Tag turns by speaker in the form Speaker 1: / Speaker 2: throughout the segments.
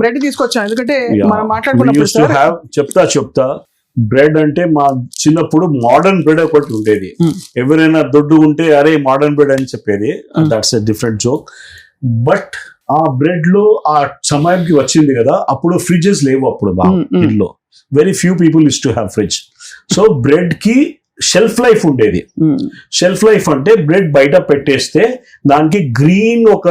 Speaker 1: Bread తీసుకొచ్చాను ఎందుకంటే. మనం మాట్లాడుకున్నప్పుడు
Speaker 2: చెప్తా చెప్తా బ్రెడ్ అంటే మా చిన్నప్పుడు మోడర్న్ బ్రెడ్ ఒకటి ఉండేది
Speaker 1: Hmm.
Speaker 2: ఎవరైనా దొడ్డు ఉంటే అరే మోడర్న్ బ్రెడ్ అని చెప్పేది. That's a different joke but ఆ బ్రెడ్లో ఆ సమయానికి వచ్చింది కదా అప్పుడు ఫ్రిడ్జెస్ లేవు అప్పుడు బాగా
Speaker 1: Hmm, hmm.
Speaker 2: ఇల్లు very few people is to have fridge so బ్రెడ్కి shelf life ఉండేది. షెల్ఫ్ లైఫ్ అంటే బ్రెడ్ బయట పెట్టేస్తే దానికి గ్రీన్ ఒక.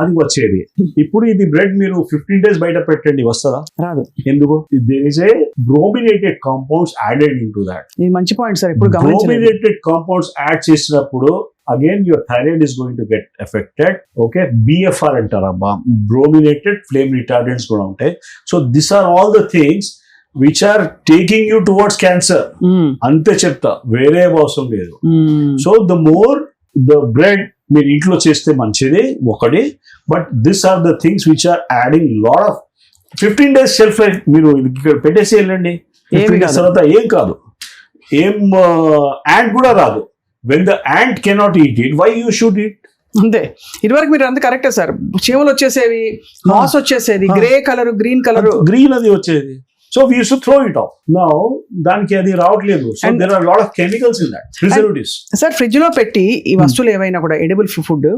Speaker 2: అది వచ్చేది. ఇప్పుడు ఇది బ్రెడ్ మీరు ఫిఫ్టీన్ డేస్ బయట పెట్టండి వస్తుందా?
Speaker 1: రాదు.
Speaker 2: ఎందుకు? There is a brominated compounds added into that
Speaker 1: మంచి పాయింట్ సార్ ఇప్పుడు
Speaker 2: బ్రోమినేటెడ్ కాంపౌండ్స్ యాడ్ చేసినప్పుడు again your thyroid is going to get affected okay BFR అంటారమ్మా brominated flame retardants కూడా ఉంటాయి. So this are all the things which are taking you towards cancer అంతే చెప్తా వేరే అవసరం లేదు. So the more the bread మీరు ఇంట్లో చేస్తే మంచిది ఒకటి. But this are the things which are adding lot of fifteen days shelf life మీరు ఇక్కడ పెట్టేసి వెళ్ళండి.
Speaker 1: ఏమీ
Speaker 2: 15 days
Speaker 1: కాదు.
Speaker 2: తర్వాత ఏం కాదు. ఏం యాంట్ కూడా రాదు. When the ant cannot eat it why you should it
Speaker 1: అంతే. ఇదివరకు మీరు అంత కరెక్టే సార్. చీమలు వచ్చేసేవి మాస్ వచ్చేసేది. Grey colour green colour.
Speaker 2: Green అది వచ్చేది. So we to throw it off now దానికి అది రావట్లేదు. So there are lot of chemicals in that preservatives
Speaker 1: sir ఫ్రిడ్జ్లో పెట్టి ఈ వస్తువులు ఏవైనా కూడా ఎడిబుల్ ఫుడ్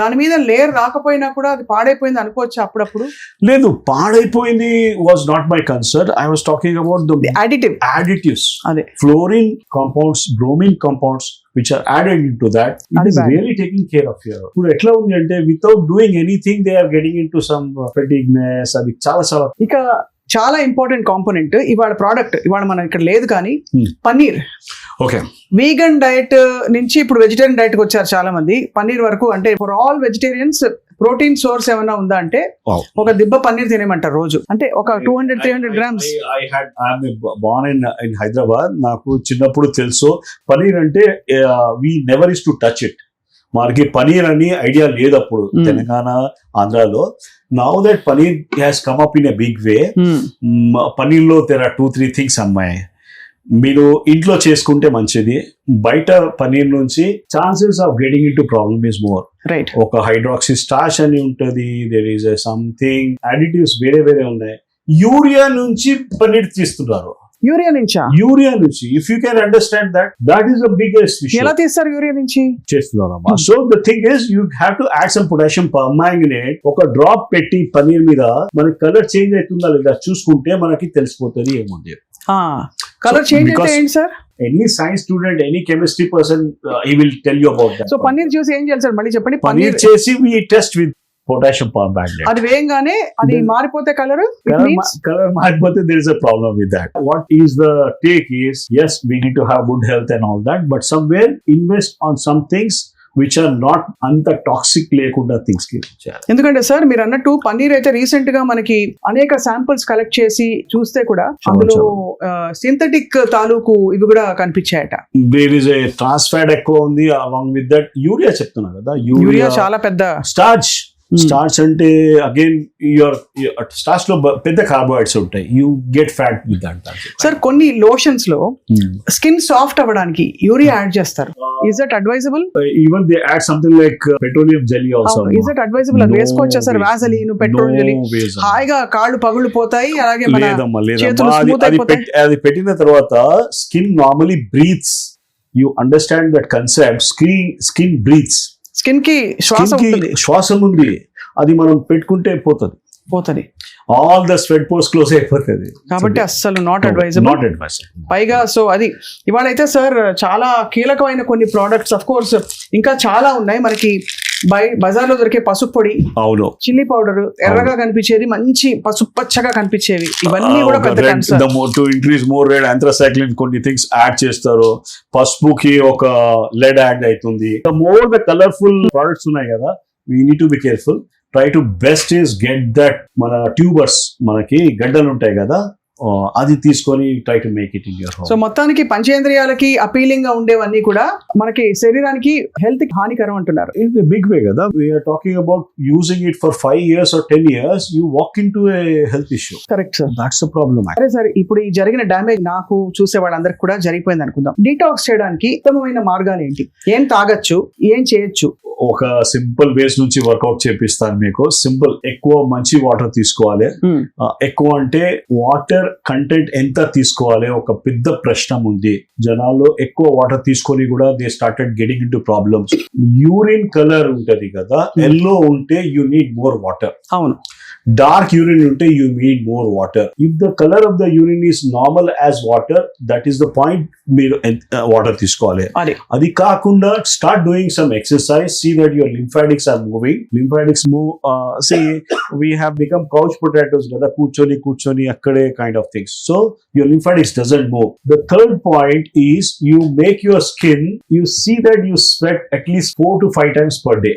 Speaker 1: దాని మీద లేయర్ రాకపోయినా కూడా అది పాడైపోయింది అనుకోవచ్చు అప్పుడప్పుడు?
Speaker 2: లేదు పాడైపోయింది was not my concern I was talking about the
Speaker 1: additive
Speaker 2: additives.
Speaker 1: అదే.
Speaker 2: Compounds bromine compounds which are added into that. It
Speaker 1: అది
Speaker 2: is
Speaker 1: bad.
Speaker 2: really taking care of your ఇప్పుడు ఎట్లా ఉంది అంటే without doing anything they are getting into some fatigueness అది చాలా చాలా
Speaker 1: ఇక చాలా ఇంపార్టెంట్ కాంపోనెంట్ ఇవాళ ప్రోడక్ట్ ఇవాళ మనం ఇక్కడ లేదు కానీ
Speaker 2: Hmm.
Speaker 1: Paneer.
Speaker 2: Okay
Speaker 1: vegan diet నుంచి ఇప్పుడు వెజిటేరియన్ డైట్కి వచ్చారు చాలా మంది పన్నీర్ వరకు అంటే for all vegetarians protein source ఏమైనా ఉందా అంటే. ఒక దిబ్బ పన్నీర్ తినేమంటారు రోజు. అంటే ఒక two hundred three hundred grams
Speaker 2: I had born in in Hyderabad నాకు చిన్నప్పుడు తెలుసు. పనీర్ అంటే we never is to touch it మనకి పనీర్ అని ఐడియా లేదు అప్పుడు. తెలంగాణ ఆంధ్రాలో now that paneer has come up in a big way hmm, పనీర్లో తెర టూ త్రీ థింగ్స్ అమ్మాయి. మీరు ఇంట్లో చేసుకుంటే మంచిది బయట పనీర్ నుంచి chances of getting into problem is more
Speaker 1: right
Speaker 2: ఒక హైడ్రాక్సీ స్టాష్ అని ఉంటది దేర్ ఈస్ సంథింగ్ అడిటివ్స్ వేరే వేరే ఉన్నాయి. యూరియా నుంచి పనీర్ తీస్తున్నారు.
Speaker 1: యూరియా నుంచా?
Speaker 2: యూరియా నుంచి. If you can understand that that is the biggest
Speaker 1: ఎలా తీస్తారు యూరియా నుంచి?
Speaker 2: చేస్తున్నారమ్మా. So the thing is you have to add some potassium permanganate ఒక డ్రాప్ పెట్టి పనీర్ మీద మనకి కలర్ చేంజ్ అవుతుందా లేదా చూసుకుంటే మనకి తెలిసిపోతుంది ఏముంది?
Speaker 1: కలర్ చేంజ్ అయితే
Speaker 2: because-
Speaker 1: ఏంటి sir?
Speaker 2: Any science student any chemistry person ఈ will tell you about
Speaker 1: so paneer చూసి ఏం చేయాలి సార్? మళ్ళీ చెప్పండి.
Speaker 2: పనీర్
Speaker 1: పన్నీర్
Speaker 2: చేసి we test with potassium permanganate
Speaker 1: అది వేయంగానే అది మారిపోతే కలర్
Speaker 2: కలర్ మారిపోతే there is a problem with that. What is the take is yes we need to have good health and all that but somewhere invest on some things which are not అంత toxic లేకుండా things
Speaker 1: ఎందుకంటే sir మీరు అన్నట్టు పన్నీర్ అయితే రీసెంట్గా మనకి అనేక samples collect చేసి చూస్తే కూడా అందులో సింథటిక్ తాలూకు ఇవి కూడా కనిపించాయట.
Speaker 2: దేర్ ఇస్ ఏ ట్రాన్స్ఫాట్ ఎక్కువ ఉంది అలాంగ్ విత్ దట్ యూరియా చెప్తున్నా కదా
Speaker 1: యూరియా చాలా పెద్ద
Speaker 2: స్టార్చ్
Speaker 1: Hmm.
Speaker 2: స్టార్చ్ అంటే అగైన్ యువర్ స్టార్చ్లో పెద్ద కార్బోహైడ్రేట్స్ ఉంటాయి. You get fat with that
Speaker 1: sir కొన్ని లోషన్స్లో స్కిన్ సాఫ్ట్ అవ్వడానికి యూరియా యాడ్ చేస్తారు. Is that advisable
Speaker 2: even they add something like petroleum jelly also
Speaker 1: is that advisable అది వేసుకోవచ్చా సార్ వ్యాసలీన్ పెట్రోల్ జెలీ హాయిగా కాళ్ళు పగుళ్ళు పోతాయి అలాగే మన చేతులు
Speaker 2: అది
Speaker 1: అయిపోతాయి.
Speaker 2: అది పెట్టిన తర్వాత skin normally breathes you understand that concept skin skin breathes
Speaker 1: స్కిన్కి శ్వాస
Speaker 2: శ్వాసం ఉంది అది మనం పెట్టుకుంటే పోతుంది.
Speaker 1: పోతుంది.
Speaker 2: ఆల్ ద స్వెట్ పోస్ట్ క్లోజ్ అయిపోతుంది.
Speaker 1: కాబట్టి అస్సలు నాట్ అడ్వైజబుల్
Speaker 2: నాట్ అడ్వైస్
Speaker 1: పైగా సో అది ఇవాళైతే సార్ చాలా కీలకమైన కొన్ని ప్రోడక్ట్స్ అఫ్ కోర్స్ ఇంకా చాలా ఉన్నాయి. మనకి బై బజార్లో దొరికే పసుపు పొడి
Speaker 2: అవును.
Speaker 1: చిల్లీ పౌడర్ ఎర్రగా కనిపించేది మంచి పసుపు పచ్చగా కనిపించేవి. ఇవన్నీ కూడా పెద్ద
Speaker 2: to increase more red anthracycline కొన్ని థింగ్స్ యాడ్ చేస్తారు. పసుపుకి ఒక లెడ్ యాడ్ అవుతుంది. మోర్ ద కలర్ఫుల్ ప్రోడక్ట్స్ ఉన్నాయి కదా we need to be careful try to best is get that మన ట్యూబర్స్ మనకి గడ్డలు ఉంటాయి కదా అది తీసుకొని try to make it in your
Speaker 1: so మొత్తానికి పంచేంద్రియాలకి అపీలింగ్గా ఉండేవన్నీ కూడా మనకి శరీరానికి హెల్త్ హానికరం అంటున్నారు.
Speaker 2: ఇన్ బిగ్ వే కదా we're talking about using it for five years or ten years you walk into health issue
Speaker 1: correct sir
Speaker 2: that's problem
Speaker 1: సరే sir ఇప్పుడు ఈ జరిగిన డ్యామేజ్ నాకు చూసే వాళ్ళందరికి కూడా జరిగిపోయింది అనుకుందాం. డీటాక్స్ చేయడానికి ఉత్తమమైన మార్గాలు ఏంటి? ఏం తాగొచ్చు? ఏం చేయొచ్చు?
Speaker 2: ఒక సింపుల్ వేస్ నుంచి వర్కౌట్ చేపిస్తాను మీకు. సింపుల్ ఎక్కువ మంచి వాటర్ తీసుకోవాలి.
Speaker 1: Hmm.
Speaker 2: ఎక్కువ అంటే వాటర్ కంటెంట్ ఎంత తీసుకోవాలి? ఒక పెద్ద ప్రశ్న ఉంది. జనాలు ఎక్కువ వాటర్ తీసుకొని కూడా they started getting into problems urine colour ఉంటది కదా ఎల్లో ఉంటే యూ నీడ్ మోర్ వాటర్
Speaker 1: అవును.
Speaker 2: డార్క్ యూరిన్ ఉంటే you need more water if the colour of the urine is normal as water that is the point మీరు water తీసుకోవాలి.
Speaker 1: అది.
Speaker 2: కాకుండా start doing some exercise see that your lymphatics are moving. Lymphatics move, uh, see, we have become couch potatoes, rather kuchoni, kuchoni, akkade kind of things. So, your lymphatics doesn't move. The third point is you make your skin, you see that you sweat at least four to five times per day.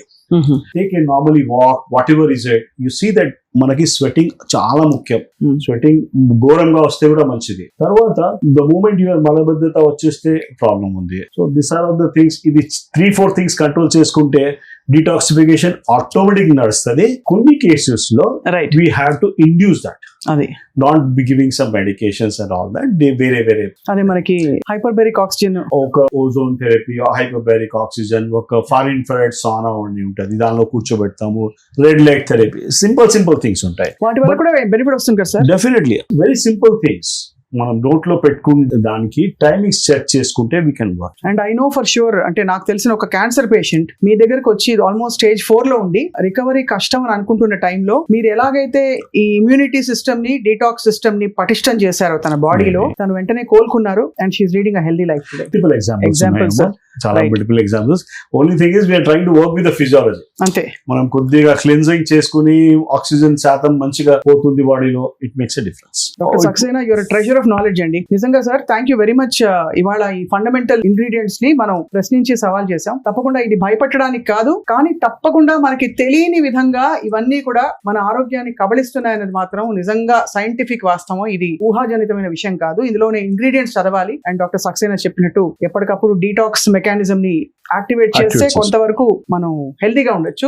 Speaker 2: Take a normally walk whatever is it you see that మనకి sweating చాలా ముఖ్యం. Sweating ఘోరంగా వస్తే కూడా మంచిది. తర్వాత the moment your మలబద్ధత వచ్చేస్తే problem ఉంది. So this are of the things ఇది త్రీ ఫోర్ థింగ్స్ కంట్రోల్ చేసుకుంటే డిటాక్సిఫికేషన్ ఆటోమేటిక్ నడుస్తుంది కొన్ని కేసెస్లో
Speaker 1: right
Speaker 2: we have to induce that
Speaker 1: అది.
Speaker 2: Not be giving some medications and all that they వేరే వేరే
Speaker 1: అది మనకి హైపర్బెరిక్ ఆక్సిజన్
Speaker 2: ఒక ఓజోన్ థెరపీ హైపోబారిక్ ఆక్సిజన్ ఒక ఫార్ ఇన్ఫ్రారెడ్ సానా ఉండి ఉంటుంది. దానిలో కూర్చోబెడతాము. Red light therapy simple simple things ఉంటాయి.
Speaker 1: వాటి వల్ల కూడా బెనిఫిట్ వస్తుంది కదా sir?
Speaker 2: Definitely very simple things మనం నోట్లో పెట్టుకునే దానికి టైమింగ్స్ సెట్ చేసుకుంటే we can work
Speaker 1: and I know for sure అంటే నాకు తెలిసిన ఒక క్యాన్సర్ పేషెంట్ మీ దగ్గరకు వచ్చి ఆల్మోస్ట్ స్టేజ్ ఫోర్లో ఉండి రికవరీ కష్టం అని అనుకుంటున్న టైంలో మీరు ఎలాగైతే ఈ ఇమ్యూనిటీ సిస్టమ్ని డీటాక్స్ సిస్టమ్ని పటిష్టం చేశారో తన బాడీలో తను వెంటనే కోలుకున్నారు and she reading a healthy life
Speaker 2: multiple examples. చాలా. Multiple examples only thing is we're trying to work with physiology
Speaker 1: అంతే.
Speaker 2: మనం కొద్దిగా క్లిన్జింగ్ చేసుకుని ఆక్సిజన్ శాతం మంచిగా పోతుంది బాడీలో it makes a difference
Speaker 1: Saxena your treasure of knowledge అండి. నిజంగా sir thank you very much ఇవాళ ఈ ఫండమెంటల్ ఇంగ్రీడియంట్స్ని మనం ప్రశ్నించి సవాల్ చేసాం తప్పకుండా ఇది భయపెట్టడానికి కాదు కానీ తప్పకుండా మనకి తెలియని విధంగా ఇవన్నీ కూడా మన ఆరోగ్యాన్ని కబళిస్తున్నాయనేది మాత్రం నిజంగా సైంటిఫిక్ వాస్తవం. ఇది ఊహాజనితమైన విషయం కాదు. ఇందులోనే ఇంగ్రీడియంట్స్ చదవాలి అండ్ డాక్టర్ సక్సేనా చెప్పినట్టు ఎప్పటికప్పుడు డీటాక్స్ మెకానిజం ని యాక్టివేట్ చేస్తే. కొంతవరకు మనం హెల్తీగా ఉండొచ్చు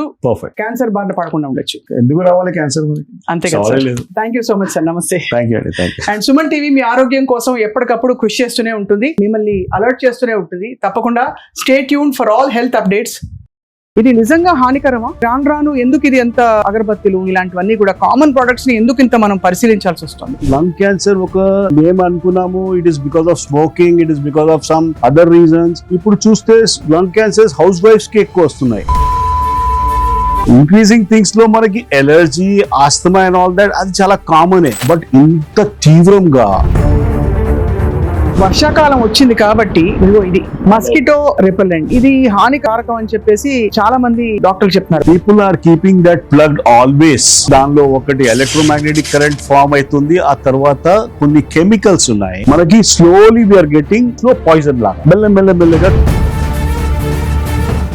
Speaker 1: క్యాన్సర్ బారిన పడకుండా ఉండొచ్చు.
Speaker 2: ఎందుకు రావాలి క్యాన్సర్
Speaker 1: అంతే కదా thank you so much sir నమస్తే.
Speaker 2: అండ్
Speaker 1: సుమన్ టీవీ మీ ఆరోగ్యం కోసం ఎప్పటికప్పుడు కృషి చేస్తూనే ఉంటుంది. మిమ్మల్ని అలర్ట్ చేస్తూనే ఉంటుంది. తప్పకుండా stay tune for all health updates ఇది నిజంగా హానికరమా? రాను రాను ఎందుకు ఇది ఎంత అగరబత్తులు? ఇలాంటివన్నీ కూడా కామన్ ప్రొడక్ట్స్ని ఎందుకు ఇంత మనం పరిశీలించాల్సి వస్తుంది?
Speaker 2: లంగ్ క్యాన్సర్ ఒక మేము అనుకున్నాము. It is because of smoking it is because of some other reasons ఇప్పుడు చూస్తే లంగ్ క్యాన్సర్స్ హౌస్ వైఫ్స్కి ఎక్కువ వస్తున్నాయి. ఇంక్రీజింగ్ థింగ్స్లో మనకి allergy asthma and all that అది చాలా కామనే బట్ ఇంత తీవ్రంగా
Speaker 1: వర్షాకాలం వచ్చింది కాబట్టి ఇదిగో ఇది మస్కిటో రిపెల్లెంట్. ఇది హానికారకం అని చెప్పేసి చాలా మంది డాక్టర్లు చెప్తున్నారు.
Speaker 2: People are keeping that plugged always దానిలో ఒకటి ఎలక్ట్రోమాగ్నెటిక్ కరెంట్ ఫామ్ అవుతుంది. ఆ తర్వాత కొన్ని కెమికల్స్ ఉన్నాయి. మనకి slowly we're getting slow poison లాగా. మెల్ల మెల్ల మెల్లగా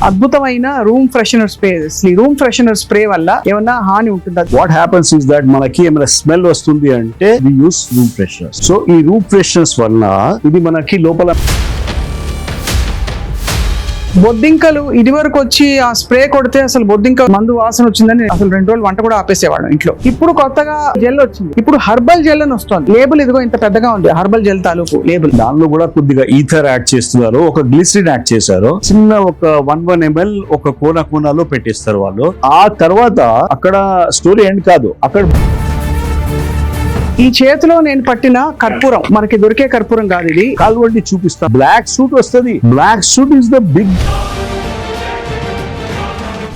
Speaker 1: అద్భుతమైన రూమ్ ఫ్రెషనర్ స్ప్రే ఈ రూమ్ ఫ్రెషనర్ స్ప్రే వల్ల ఏమన్నా హాని ఉంటుందా?
Speaker 2: వాట్ హ్యాపన్స్ ఇస్ దట్ మనకి ఏమైనా స్మెల్ వస్తుంది అంటే యూస్ రూమ్ ఫ్రెషనర్ సో ఈ రూమ్ ఫ్రెషనర్స్ వల్ల ఇది మనకి లోపల
Speaker 1: బొద్దింకలు ఇది వరకు వచ్చి ఆ స్ప్రే కొడితే అసలు బొద్దింక మందు వాసన వచ్చిందని అసలు రెండు రోజులు వంట కూడా ఆపేసేవాడు ఇంట్లో. ఇప్పుడు కొత్తగా జెల్ వచ్చింది. ఇప్పుడు హర్బల్ జెల్ అని వస్తుంది. లేబుల్ ఇదిగో ఇంత పెద్దగా ఉంది. హర్బల్ జెల్ తాలూకు లేబుల్.
Speaker 2: దానిలో కూడా కొద్దిగా ఈథర్ యాడ్ చేస్తున్నారు. ఒక గ్లిసరిన్ యాడ్ చేశారు. చిన్న ఒక వన్ వన్ ఎంఎల్ ఒక కోన కోనాలో పెట్టేస్తారు వాళ్ళు. ఆ తర్వాత అక్కడ స్టోరీ ఎండ్ కాదు. అక్కడ
Speaker 1: ఈ చేతిలో నేను పట్టిన కర్పూరం మనకి దొరికే కర్పూరం కాదు ఇది.
Speaker 2: కాల్వండి చూపిస్తా. బ్లాక్ సూట్ వస్తుంది. Black suit is the big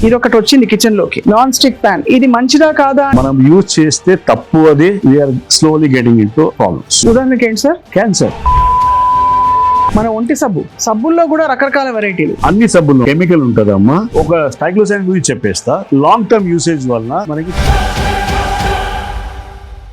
Speaker 1: ఇది ఒకటి వచ్చింది కిచెన్లోకి. నాన్ స్టిక్ ప్యాన్ ఇది మంచిదా కాదా
Speaker 2: మనం యూజ్ చేస్తే తప్పు అది. We're slowly getting into problems
Speaker 1: ఉదాహరణకి ఏంటి సార్?
Speaker 2: క్యాన్సర్
Speaker 1: మన ఒంటి సబ్బు. సబ్బుల్లో కూడా రకరకాల వెరైటీలు.
Speaker 2: అన్ని సబ్బుల్లో కెమికల్ ఉంటదమ్మా. ఒక స్టైక్లోసైన్ గురించి చెప్పేస్తా. లాంగ్ టర్మ్ యూసేజ్ వల్ల మనకి